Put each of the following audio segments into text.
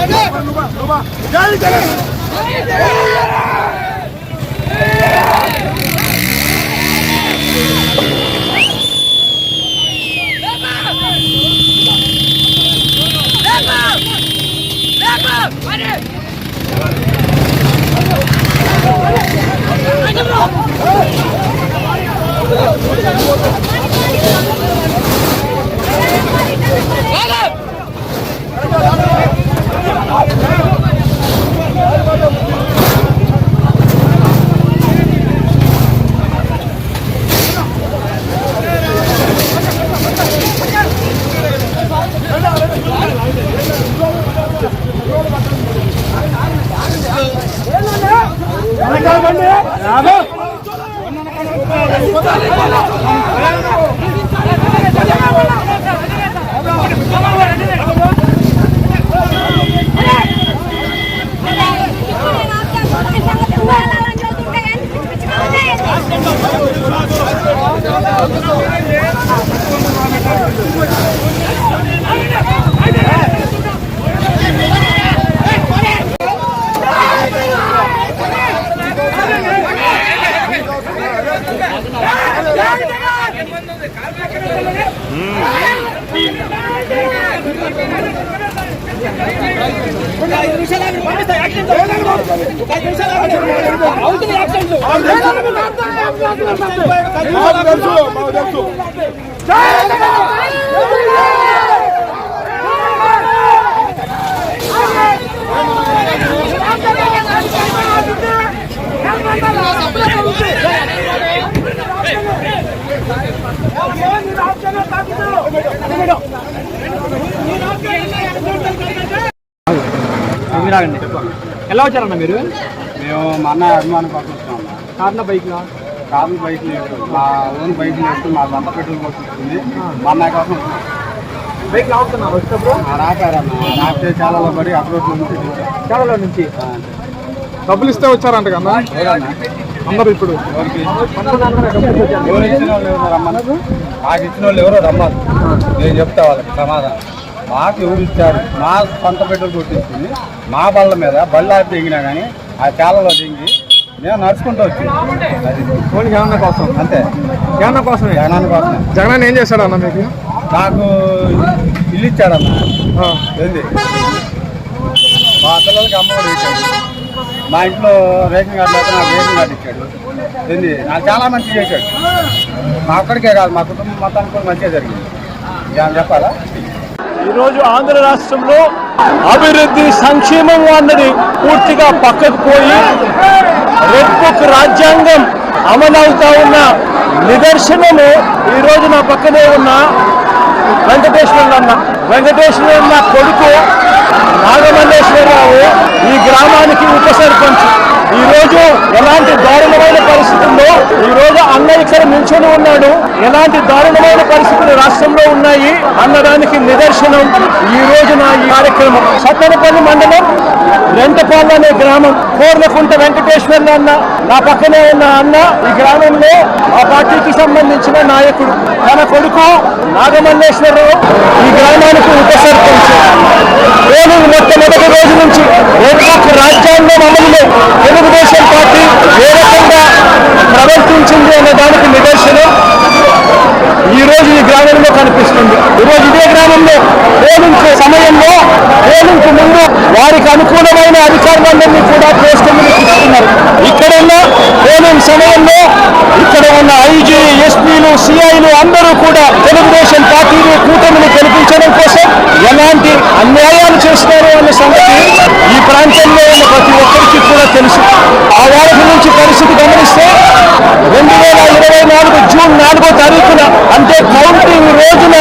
Jari jari. Come on! ఐదు నిమిషాలు ఆగి పంపిస్తా యాక్సిడెంట్ ఐదు నిమిషాలు ఆగి అవుతుంది యాక్సిడెంట్ తెలుసు. తెలుసు మీరు ఆగండి. ఎలా వచ్చారన్న మీరు? మేము మా అన్నయ్య అభిమానం కోసం వస్తున్నాం కార్న బైక్లో? కార్లు బైక్ లేదు. మా ఓన్ బైక్ లేదు. మా సొంత పెట్రోల్ కోసం వస్తుంది మా అన్నయ్య కోసం వస్తున్నాం బైక్ లాగుతున్నారు వచ్చేటప్పుడు రాపారన్న రాపితే చాలా పడి అప్రోడ్ నుంచి. కేరళ నుంచి? డబ్బులు ఇస్తే వచ్చారంట కన్నా ఎవరన్నా? అందరు ఇప్పుడు. ఎవరు ఇచ్చిన వాళ్ళు ఎవరు రమ్మన్నారు? నాకు ఇచ్చిన వాళ్ళు ఎవరో రమ్మన్నారు. నేను చెప్తా వాళ్ళకి సమాధానం. మాకు ఎవరు ఇచ్చారు? మా సొంత పెట్రోల్ కొట్టించింది మా బళ్ళ మీద బళ్ళు ఆపి దిగినా కానీ ఆ చాలలో దిగి నేను నడుచుకుంటూ వచ్చింది అది ఓన్లీ జగన్ కోసం? అంతే. జగన్ కోసమే? జగనాన్ని కోసమే. జగన్ ఏం చేశాడన్న మీకు? నాకు ఇల్లు ఇచ్చాడన్న. ఏంది? మా పిల్లలకి అమ్మఒడి ఇచ్చాడు. మా ఇంట్లో రేషన్ కార్డు లేక నాకు రేషన్ కార్డు ఇచ్చాడు. ఏంది? నాకు చాలా మంచి చేశాడు. మా ఒక్కడికే కాదు మా కుటుంబం మొత్తానికి కూడా మంచిగా జరిగింది. చెప్పాలా? ఈరోజు ఆంధ్ర రాష్ట్రంలో అభివృద్ధి సంక్షేమం అన్నది పూర్తిగా పక్కకు పోయి రెడ్ రాజ్యాంగం అమలవుతా ఉన్న నిదర్శనము ఈ రోజు నా పక్కనే ఉన్న వెంకటేశ్వర అన్న. వెంకటేశ్వర అన్న కొడుకు నాగమల్లేశ్వరరావు ఈ గ్రామానికి ఉప సర్పంచ్. ఈ రోజు ఎలాంటి దారుణమైన పరిస్థితుల్లో ఈ రోజు ఇక్కడ నిల్చొని ఉన్నాడు. ఎలాంటి దారుణమైన పరిస్థితులు రాష్ట్రంలో ఉన్నాయి అన్నదానికి నిదర్శనం ఈ రోజు నా ఈ కార్యక్రమం. సత్తనపల్లి మండలం రెంటపాళ్ళు అనే గ్రామం. కోర్లకుంట వెంకటేశ్వర్లు అన్న నా పక్కనే ఉన్న అన్న ఈ గ్రామంలో ఆ పార్టీకి సంబంధించిన నాయకుడు. తన కొడుకు నాగమల్లేశ్వరరావు ఈ గ్రామానికి ఉప సర్పంచ్ పోలింగ్ మొట్టమొదటి రోజు నుంచి రెడ్ రాజ్యాంగం అమలులో తెలుగుదేశం పార్టీ ఏ రకంగా ప్రవర్తించింది అనే దానికి నిదర్శనం ఈ రోజు ఈ గ్రామంలో కనిపిస్తుంది. ఈరోజు ఇదే గ్రామంలో పోలింగ్ సమయంలో పోలింగ్ ముందు వారికి అనుకూలమైన అధికారులందరినీ కూడా పోస్టులు ఇస్తున్నారు ఇక్కడ ఉన్న పోలింగ్ సమయంలో ఇక్కడ ఉన్న ఐజీ ఎస్పీలు సిఐలు అందరూ కూడా తెలుగుదేశం పార్టీని కూటమిని గెలిపించడం కోసం ఎలాంటి అన్యాయాలు చేస్తున్నారు అనే సంగతి ఈ ప్రాంతంలో ఉన్న ప్రతి ఒక్కరికి కూడా తెలుసు ఆ వారికి నుంచి పరిస్థితి గమనిస్తే రెండు వేల ఇరవై నాలుగు జూన్ నాలుగో తారీఖున అంటే కౌంటింగ్ రోజున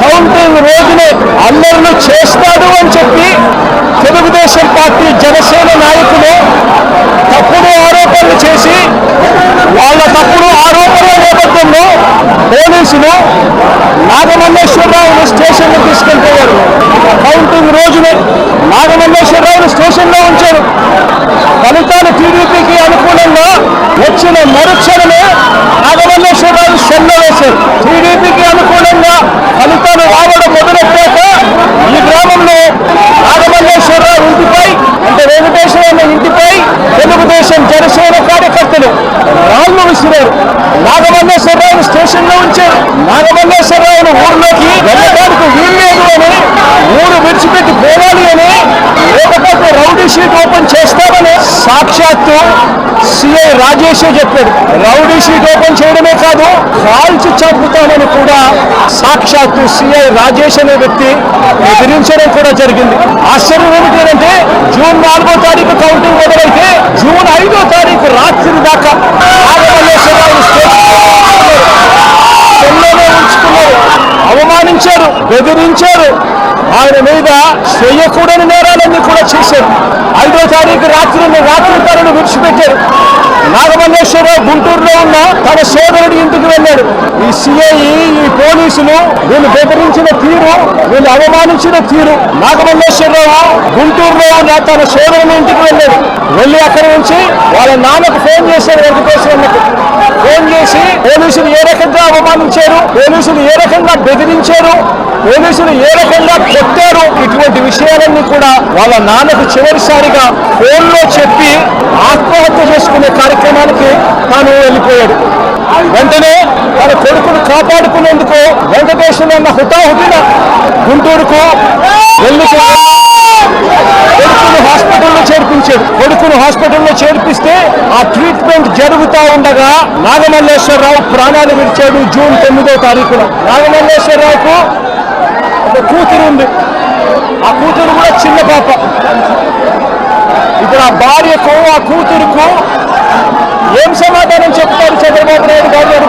కౌంటింగ్ రోజునే అల్లర్లు చేస్తాడు అని చెప్పి తెలుగుదేశం పార్టీ జనసేన నాయకులు తప్పుడు ఆరోపణలు చేసి వాళ్ళ తప్పుడు ఆరోపణల నేపథ్యంలో పోలీసులు నాగమల్లేశ్వరరావును స్టేషన్లో తీసుకెళ్ళిపోయారు కౌంటింగ్ రోజునే నాగమల్లేశ్వరరావును స్టేషన్లో ఉంచారు ఫలితాలు వచ్చిన మరుక్షణమే నాగమల్లేశ్వరరావు సెల్ల వేశారు. టీడీపీకి అనుకూలంగా ఫలితాలు రావడం మొదలెట్టాక ఈ గ్రామంలో నాగమల్లేశ్వరరావు ఇంటిపై అంటే వెంకటేశ్వర ఇంటిపై తెలుగుదేశం జనసేన కార్యకర్తలు రాళ్ళు విసిరారు. నాగమల్లేశ్వరరావును స్టేషన్లో ఉంచారు. నాగమల్లేశ్వరరావును ఊర్లోకి వెళ్ళడానికి వీల్లేదు అని ఊరు విడిచిపెట్టి పోవాలి అని రౌడీ షీట్ ఓపెన్ చేస్తామని సాక్షాత్తు సిఐ రాజేష్ చెప్పాడు. రౌడీ షీట్ ఓపెన్ చేయడమే కాదు కాల్చి చంపుతామని కూడా సాక్షాత్తు సిఐ రాజేష్ అనే వ్యక్తి బెదిరించడం కూడా జరిగింది. ఆశ్చర్యం ఏమిటంటే జూన్ నాలుగో తారీఖు కౌంటింగ్ మొదలైతే జూన్ ఐదో తారీఖు రాత్రి దాకా ఉంచుకున్నారు. అవమానించారు బెదిరించారు. ఆయన మీద చేయకూడని నేరాలన్నీ కూడా చేశారు. ఐదో తారీఖు రాత్రి రాత్రి తనను విడిచిపెట్టారు. నాగమల్లేశ్వరరావు గుంటూరులో ఉన్న తన సోదరుడి ఇంటికి వెళ్ళాడు. ఈ సిఐ ఈ పోలీసులు వీళ్ళు బెదిరించిన తీరు వీళ్ళు అవమానించిన తీరు నాగమల్లేశ్వరరావు గుంటూరులో ఉన్న తన సోదరుని ఇంటికి వెళ్ళాడు. వెళ్ళి అక్కడి నుంచి వాళ్ళ నాన్నకు ఫోన్ చేశాడు వెంకటేశ్వరన్నకు ఫోన్ చేసి పోలీసులు ఏ రకంగా అవమానించారు? పోలీసులు ఏ రకంగా బెదిరించారు. పోలీసులు ఏ రకంగా కొట్టారు? ఇటువంటి విషయాలన్నీ కూడా వాళ్ళ నాన్నకు చివరిసారిగా ఫోన్లో చెప్పి ఆత్మహత్య చేసుకునే కార్యక్రమానికి తాను వెళ్ళిపోయాడు. వెంటనే తన కొడుకును కాపాడుకునేందుకు వెంకటేశ్వర అన్న హుటాహుటిన గుంటూరుకు వెళ్ళి కొడుకును హాస్పిటల్లో చేర్పిస్తే ఆ ట్రీట్మెంట్ జరుగుతా ఉండగా నాగమల్లేశ్వరరావు ప్రాణాలు విడిచాడు జూన్ తొమ్మిదో తారీఖున. నాగమల్లేశ్వరరావుకు ఒక కూతురు ఉంది. ఆ కూతురు కూడా చిన్న పాప. ఇప్పుడు ఆ భార్యకు ఆ కూతురుకు ఏం సమాధానం చెప్తారు చంద్రబాబు నాయుడు గారు?